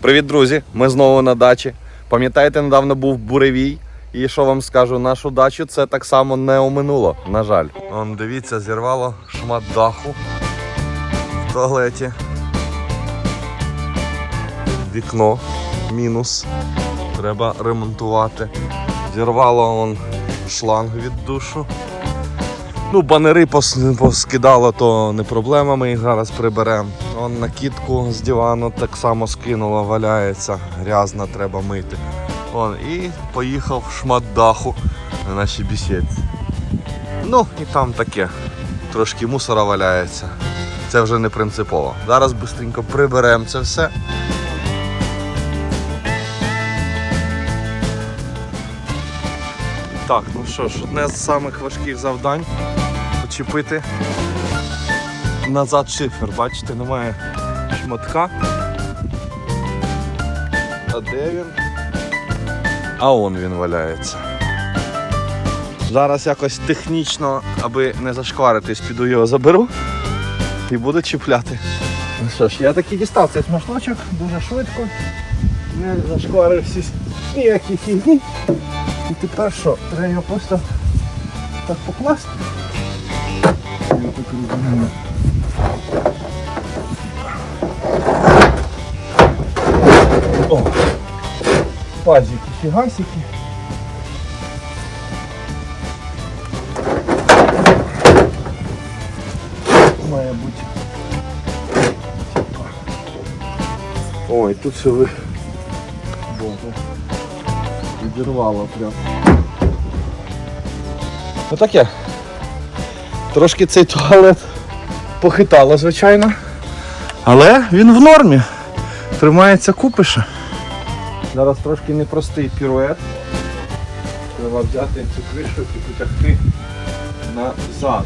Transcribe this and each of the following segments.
Привіт, друзі! Ми знову на дачі. Пам'ятаєте, недавно був буревій. І що вам скажу, нашу дачу це так само не оминуло, на жаль. Вон, дивіться, зірвало шмат даху в туалеті. Вікно мінус. Треба ремонтувати. Зірвало вон шланг від душу. Ну, банери пос- поскидало, то не проблема, ми їх зараз приберемо. Вон накидку з дивану так само скинуло, валяється, грязна, треба мити. Вон, і поїхав шмат даху на нашій бесідці. Ну, і там таке. Трошки мусора валяється. Це вже не принципово. Зараз швидко приберемо це все. Так, ну що ж, одне з самих важких завдань почепити назад шифер. Бачите, немає шматка. А де він? А он він валяється. Зараз якось технічно, аби не зашкваритись, піду його заберу і буду чіпляти. Ну що ж, я таки дістав цей смашлочок дуже швидко. Не зашкварився ніякі фігні. І тепер що? Треба його просто так покласти. Я так. О! Пазики, фігасики. Має бути. Ой, тут все ви. Боже. Відірвало прям. Ну таке. Трошки цей туалет похитало, звичайно. Але він в нормі. Тримається купиша. Зараз трошки непростий пірует. Треба взяти цю кришу і потягти назад.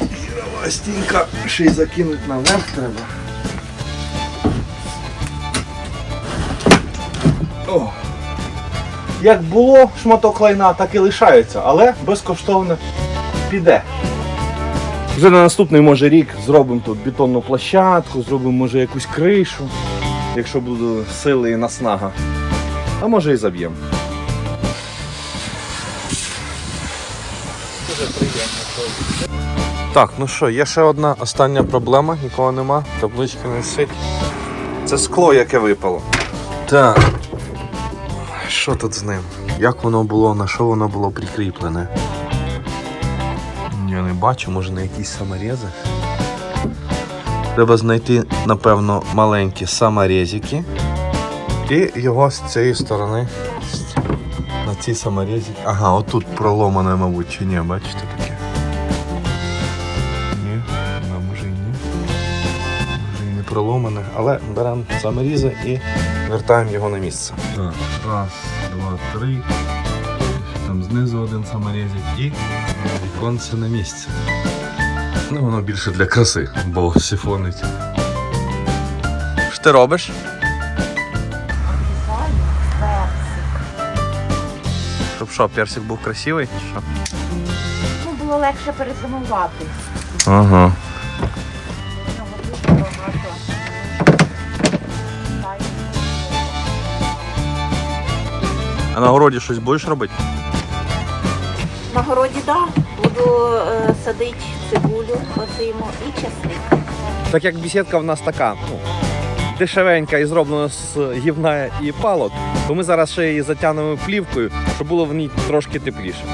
Гірова стінка ще й закинути наверх треба. О. Як було шматок лайна, так і лишається, але безкоштовно піде. Вже на наступний може рік зробимо тут бетонну площадку, зробимо може якусь кришу, якщо буде сили і наснага. А може і заб'ємо. Так, ну що, є ще одна остання проблема, нікого нема, табличка не висить. Це скло, яке випало. Так. Що тут з ним? Як воно було, на що воно було прикріплене? Я не бачу, може на якісь саморези. Треба знайти, напевно, маленькі саморезики. І його з цієї сторони. На цій саморезі. Ага, отут проломане, мабуть, чи ні, бачите таке? Ні, ну, може і ні. Може і не проломане, але беремо саморізи і вертаємо його на місце. Так, раз, два, три. Там знизу один саморізик і віконце на місце. Ну, воно більше для краси, бо сифонить. Що ти робиш? Щоб що, персик був красивий? Що? Ну, було легше перезимувати. Ага. А на городі щось будеш робити? На городі, так. Буду е, садити цибулю, озиму і часник. Так як бесідка в нас така, ну, дешевенька і зроблена з гівна і палок, то ми зараз ще її затягнемо плівкою, щоб було в ній трошки тепліше.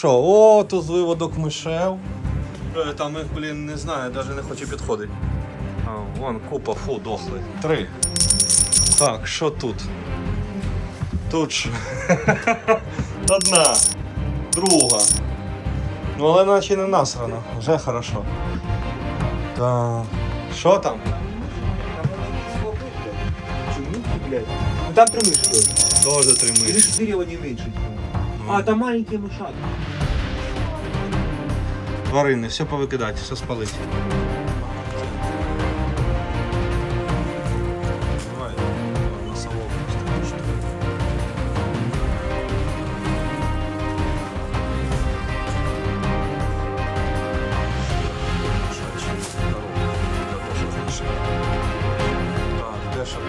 Що, о, тут виводок мишев. Е, Там їх, блін, не знаю, навіть не хочу підходити. А, вон купа, фу, дохли. Три. Так, що тут? Тут що? Одна, друга. Ну, але наче не насрано, вже хорошо. Так. Що там? Блядь? Там три миші. Тоже три миші. Лишь дерево не меньше. А, там маленький мышат. Тварини, все повикидати, все спалити.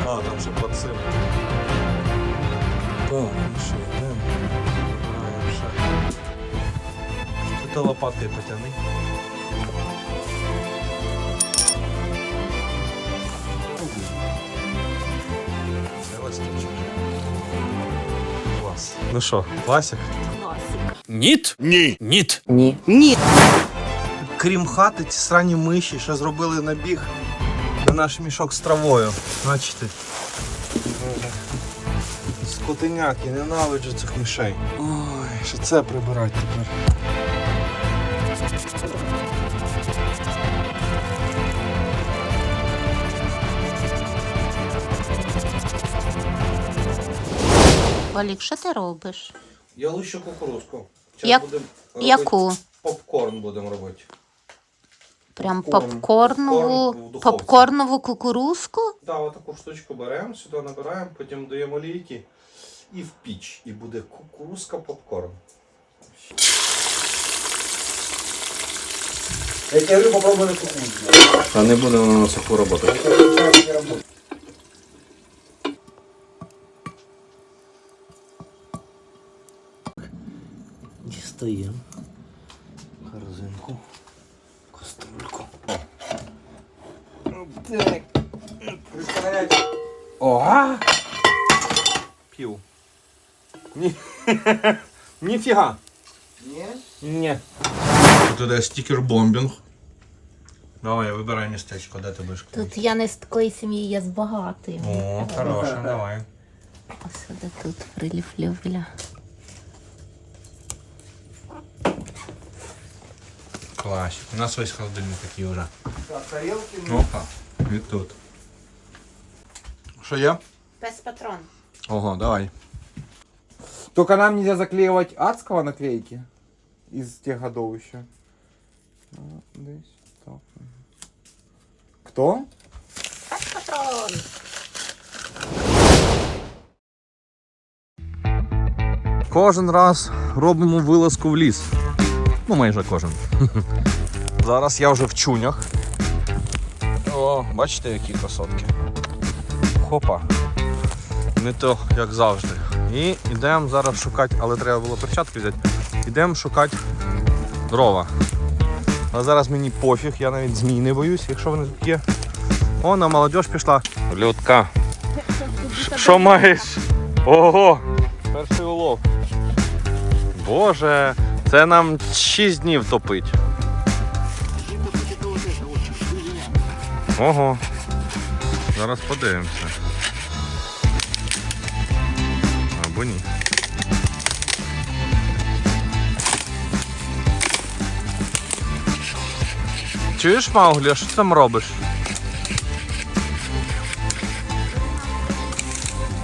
А, там ще під цим. То лопаткою потягни. Клас. Ну що, класик? Ніт? Ні. Ніт. Ні. Крім хати, ці срані миші ще зробили набіг на наш мішок з травою. Бачите? Скотиняки, ненавиджу цих мишей. Ой, що це прибирати тепер. Валік, що ти робиш? Я лущу кукурузку. Як- будемо Яку? Попкорн будемо робити. Прям Попкорн. попкорнову, Попкорн в духовці. попкорнову кукурузку? Так, отаку штучку беремо, сюди набираємо, потім даємо олійки і в піч. І буде кукурузка попкорн. Я тебе говорю, попробуй на кукурузу. А не буде на соку роботи. Дістаємо корзинку, каструльку. Ого! Пів. Ні. Ніфіга. Ні? Ні. Тут іде стікер бомбінг. Давай, вибирай містечко, де ти будеш. Тут я не з такої сім'ї, я з багатої. О, хороше, давай. Ось сюди тут приліплювля. Класик. У нас весь холодильник такий вже. Так, тарілки. Опа. І тут. Що є? Без патрон. Ого, давай. Только нам нельзя заклеивать адского наклейки из тех годов еще. А, Здесь. Так. Кто? Без патрон. Кожен раз робимо вилазку в ліс. Ну, майже кожен. Зараз я вже в чунях. О, бачите, які красотки. Хопа. Не то, як завжди. І йдемо зараз шукати, але треба було перчатки взяти. Йдемо шукати дрова. А зараз мені пофіг, я навіть змій не боюсь, якщо вони тут є. О, на молодь пішла. Людка. Що маєш? Ого! Перший улов. Боже, це нам 6 днів топить. Ого. Зараз подивимося. Або ні. Чуєш, Мауглі, а що ти там робиш?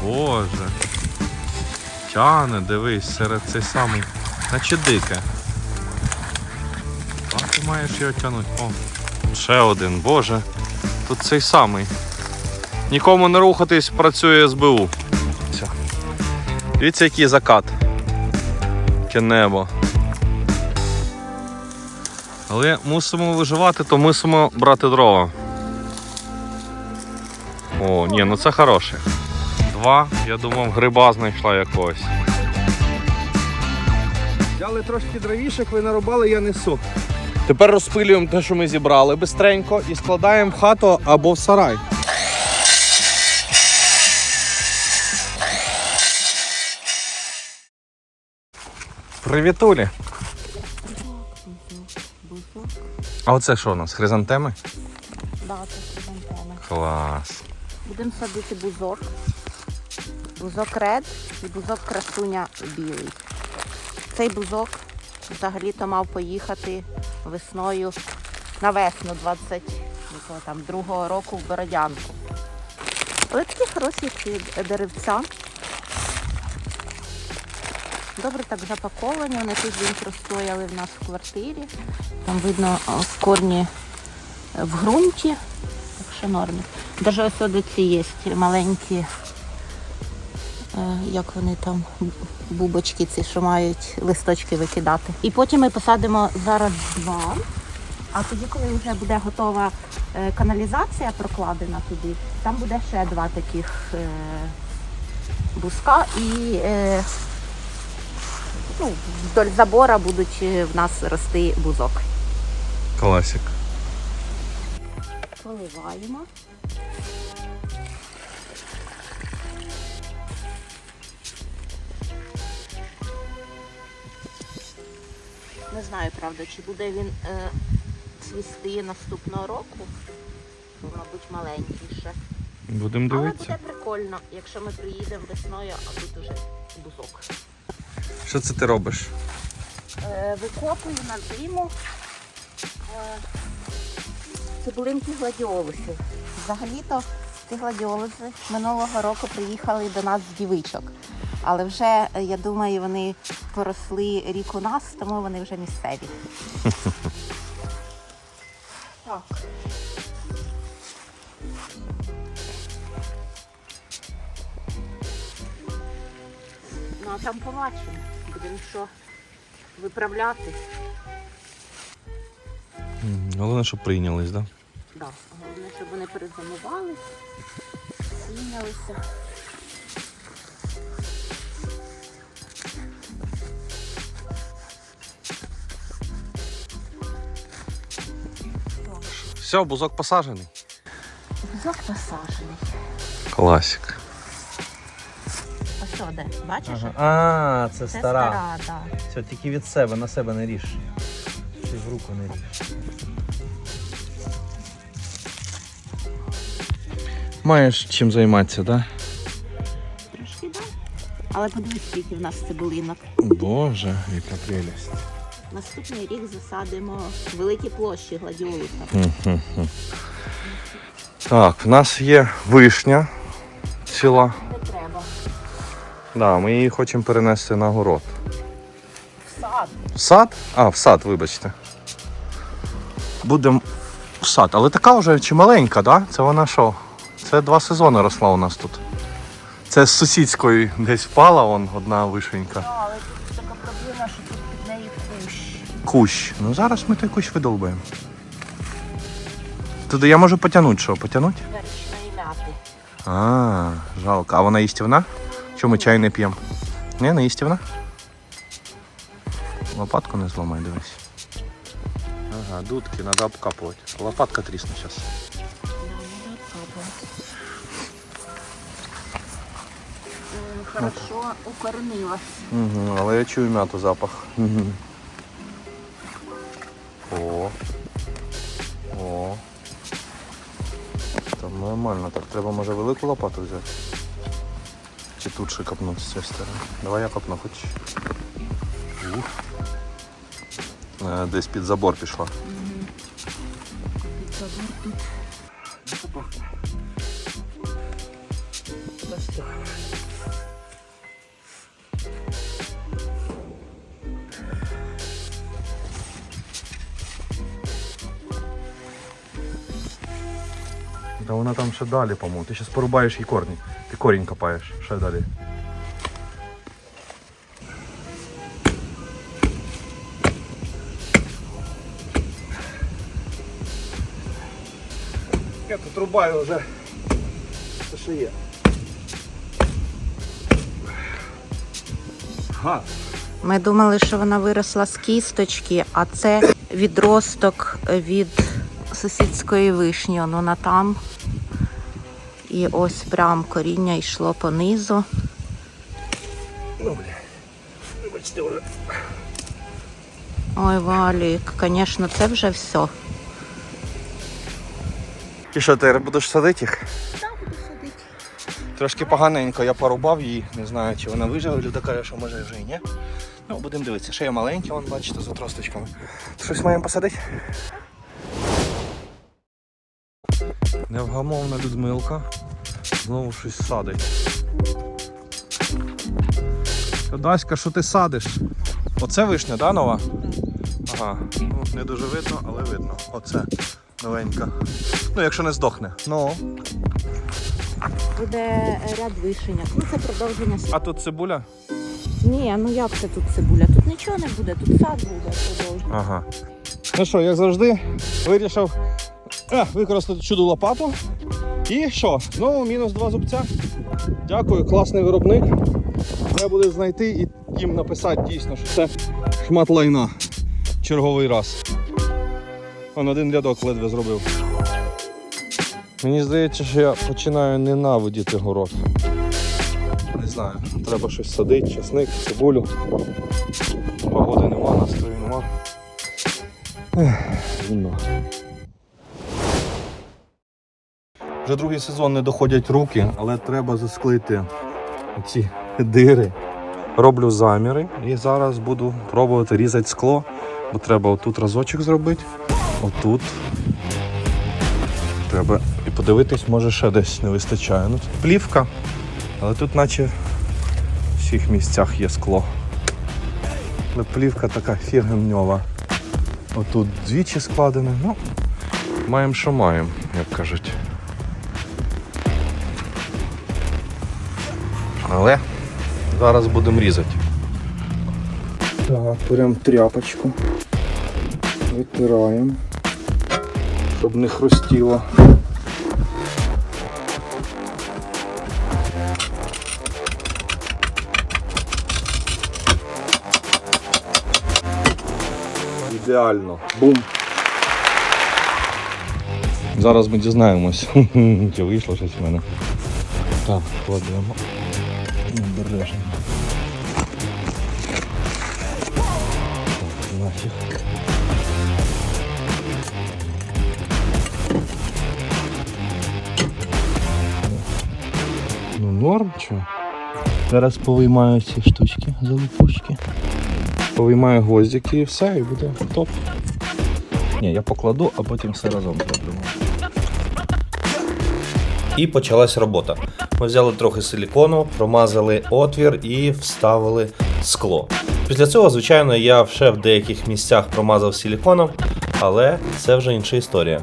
Боже. Тяне, дивись, серед цей самий. Наче дике. А ти маєш його тягнути. О, ще один, боже. Тут цей самий. Нікому не рухатись, працює СБУ. Все. Дивіться, який закат. Яке небо. Але мусимо виживати, то мусимо брати дрова. О, ні, ну це хороше. Два, я думав, гриба знайшла якогось. Взяли трошки дровішек, ви нарубали, я несу. Тепер розпилюємо те, що ми зібрали бистренько, і складаємо в хату або в сарай. Привітулі. А оце що у нас? Хризантеми? Да, це хризантеми. Клас. Будемо садити бузок. Бузок ред і бузок красуня білий. Цей бузок взагалі-то мав поїхати весною на весну 20 якого там, другого року в Бородянку. Але такі хороші деревця. Добре так запаковані, вони тиждень простояли в нас в квартирі. Там видно о, корні в ґрунті. Так що нормі. Навіть ось ці є маленькі, е, як вони там, бубочки ці, що мають листочки викидати. І потім ми посадимо зараз два. А тоді, коли вже буде готова е, каналізація прокладена туди, там буде ще два таких е, бузка і е, ну, вдоль забора будуть е, в нас рости бузок. Класик. Поливаємо. Не знаю, правда, чи буде він е, цвісти наступного року. Бо, мабуть, маленький ще. Будемо Але дивитися. буде прикольно, якщо ми приїдемо весною, а тут уже бузок. Що це ти робиш? Е, викопую на зиму е, цибулинки гладіолусів. Взагалі-то ці гладіолуси минулого року приїхали до нас з дівичок. Але вже, е, я думаю, вони поросли рік у нас, тому вони вже місцеві. Так. Ну а там побачимо. Будемо що виправляти. М, Головне, щоб прийнялись, так? Да? Да. Головне, щоб вони перезимували, сінялися. Все, бузок посаджений. Бузок посаджений. Класик. А що де? Бачиш? А, це, Це стара. стара, да. Все, тільки від себе, на себе не ріж. Ти в руку не ріж. Маєш чим займатися, так? Трошки да. Але подивись, скільки в нас цибулинок. Боже, яка прелість. Наступний рік засадимо великі площі гладіолуса. Так, в нас є вишня ціла. Не треба. Да, ми її хочемо перенести на город. В сад. В сад? А, в сад, вибачте. Будемо в сад. Але така вже чималенька, да? Це вона що? Це два сезони росла у нас тут. Це з сусідської десь впала вон одна вишенька. Кущ. Ну зараз ми той кущ видолбаємо. Туди я можу потягнути що? Потягнути? А, жалко. А вона їстівна? Чому чай не п'ємо? Ні, не їстівна? Лопатку не зламай, дивись. Ага, дудки, треба обкапувати. Лопатка трісне зараз. Хорошо укорнилась. Угу, але я чую м'яту запах. Угу. О. О. Там нормально так. Треба може велику лопату взяти. Чи тут ще копнути з цієї сторони. Давай я копну хоч. Ух. Е, Десь під забор пішла. Та вона там ще далі, по-моєму. Ти зараз порубаєш їй корні. Ти корінь копаєш, ще далі. Я тут рубаю вже. Це що є. Ага. Ми думали, що вона виросла з кісточки, а це відросток від сусідської вишні. Вона там. І ось прям коріння йшло понизу. Вибачте вже. Ой, Валік, звісно, це вже все. І що, ти будеш садити їх? Так, буду садити. Трошки поганенько, я порубав її, не знаю, чи вона вижила, Люда каже, що може вже і ні. Ну, будемо дивитися. Ще є маленькі, вон, бачите, з отросточками. Щось маємо посадити? Невгамовна Людмилка. Знову щось садить. Даська, що ти садиш? Оце вишня, да, нова? Ага. Ну, не дуже видно, але видно. Оце новенька. Ну, якщо не здохне. Ну. Буде ряд вишеньок. Ну це продовження. А тут цибуля? Ні, ну як це тут цибуля? Тут нічого не буде, тут сад буде продовження. Ага. Ну що, як завжди, вирішив е, використати чуду лопату. І що? Знову мінус два зубця. Дякую, класний виробник. Треба буде знайти і їм написати дійсно, що це шмат лайна. Черговий раз. Он один рядок ледве зробив. Мені здається, що я починаю ненавидіти город. Не знаю, треба щось садити, часник, цибулю. Погоди нема, настрою нема. Ех, Вже другий сезон не доходять руки, але треба засклити ці дири. Роблю заміри і зараз буду пробувати різати скло, бо треба отут разочок зробити, отут. Треба і подивитись, може ще десь не вистачає. Ну тут плівка, але тут наче в всіх місцях є скло. Але плівка така фіргемньова. Отут двічі складено. Ну, маємо, що маємо, як кажуть. Але зараз будемо різати. Так, беремо тряпочку. Витираємо, щоб не хрустіло. Ідеально. Бум. Зараз ми дізнаємось, чи вийшло щось в мене. Так, кладемо. Обережно. Нафіг. Ну норм чо? Зараз повиймаю ці штучки, залупушки. Повиймаю гвоздики і все, і буде топ. Ні, я покладу, а потім все разом зробимо. І почалась робота. Ми взяли трохи силікону, промазали отвір і вставили скло. Після цього, звичайно, я ще в деяких місцях промазав силіконом, але це вже інша історія.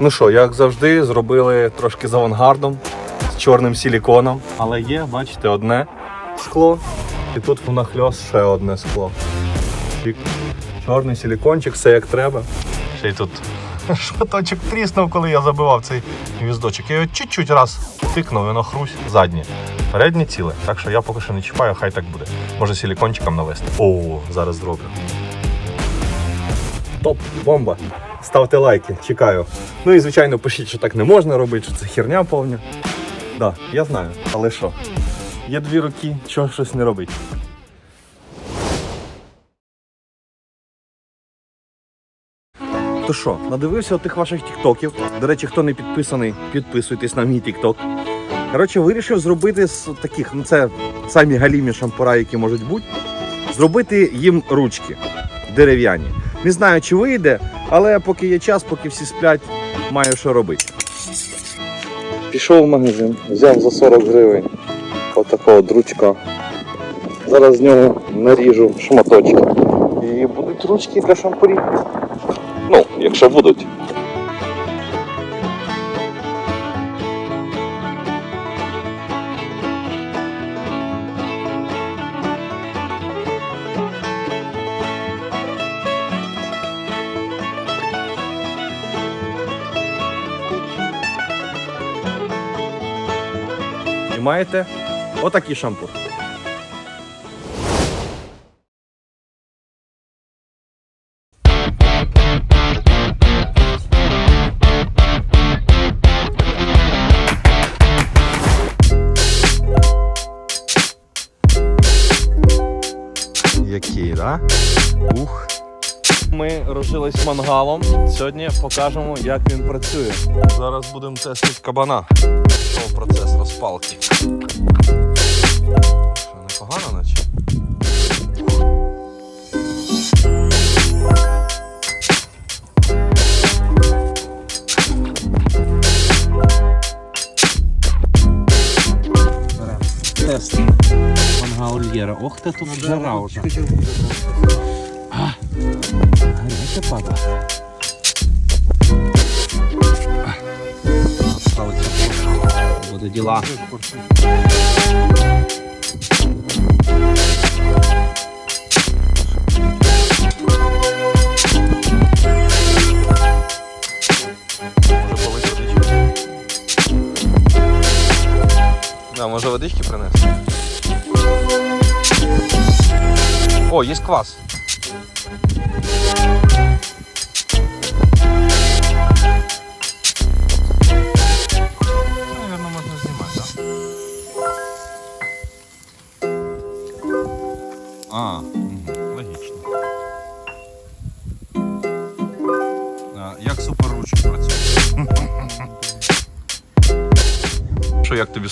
Ну що, як завжди, зробили трошки з авангардом, з чорним силіконом. Але є, бачите, одне скло. І тут внахльос ще одне скло. Чорний силікончик, все як треба. Ще й тут шматочок тріснув, коли я забивав цей гвіздочок. Я його чуть-чуть раз тикнув, воно хрусь заднє. Переднє ціле. Так що я поки що не чіпаю, хай так буде. Може силікончиком навести. О, зараз зроблю. Топ, бомба. Ставте лайки, чекаю. Ну і звичайно пишіть, що так не можна робити, що це херня повня. Да, я знаю, але що? Є дві роки, чого щось не робить. То що, надивився тих ваших тіктоків. До речі, хто не підписаний, підписуйтесь на мій тікток. Коротше, вирішив зробити з таких, ну це самі галімі шампура, які можуть бути, зробити їм ручки дерев'яні. Не знаю, чи вийде, але поки є час, поки всі сплять, маю що робити. Пішов в магазин, взяв за 40 гривень отакого дручка. Зараз з нього наріжу шматочки. І будуть ручки для шампурів. Ну, якщо будуть. Маєте отакий шампур. Розжились мангалом. Сьогодні покажемо, як він працює. Зараз будемо тестити кабана. Пішов процес розпалки. Що, непогано, наче? принести. Мангаольєра. Ох ти тут жара вже. Гаряча падла. Буде діла. Да, може водички принести. О, є квас.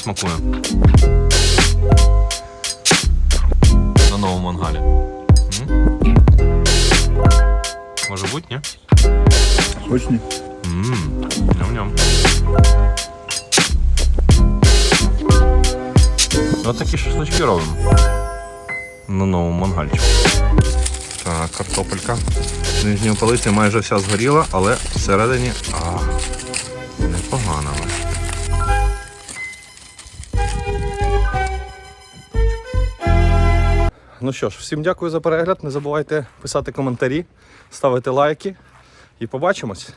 Смакує? На новому мангалі. Може бути, ні? Сочні. Ммм, ням-ням. Ось такі шашлички робимо. На новому мангальчику. Так, картопелька. Нижньої полиці майже вся згоріла, але всередині. А, непогано. Ну що ж, всім дякую за перегляд. Не забувайте писати коментарі, ставити лайки і побачимось.